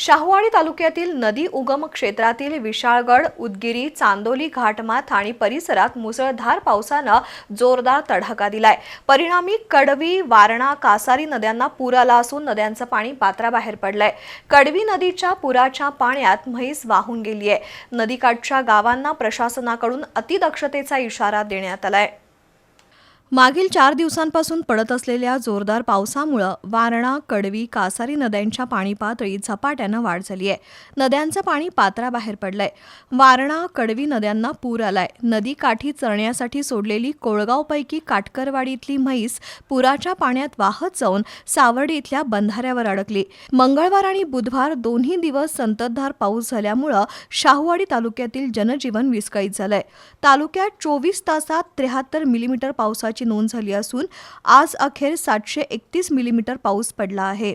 शाहूवाडी तालुक्यातील नदी उगम क्षेत्रातील विशाळगड उदगिरी चांदोली घाटमाथ आणि परिसरात मुसळधार पावसानं जोरदार तडाखा दिलाय. परिणामी कडवी वारणा कासारी नद्यांना पूर आला असून नद्यांचं पाणी पात्राबाहेर पडलंय. कडवी नदीच्या पुराच्या पाण्यात म्हैस वाहून गेलीय. नदीकाठच्या गावांना प्रशासनाकडून अतिदक्षतेचा इशारा देण्यात आलाय. मागील चार दिवसांपासून पडत असलेल्या जोरदार पावसामुळं वारणा कडवी कासारी नद्यांच्या पाणी पातळीत झपाट्यानं वाढ झाली आहे. नद्यांचं पाणी पात्राबाहेर पडलंय. वारणा कडवी नद्यांना पूर आलाय. नदी काठी चरण्यासाठी सोडलेली कोळगावपैकी काटकरवाडीतली म्हैस पुराच्या पाण्यात वाहत जाऊन सावर्डी इथल्या बंधाऱ्यावर अडकली. मंगळवार आणि बुधवार दोन्ही दिवस संततधार पाऊस झाल्यामुळं शाहूवाडी तालुक्यातील जनजीवन विस्कळीत झालंय. तालुक्यात चोवीस तासात त्र्याहत्तर मिलीमीटर पावसाची नोंद झाली असून आज अखेर सातशे एकतीस मिलीमीटर पाऊस पडला आहे.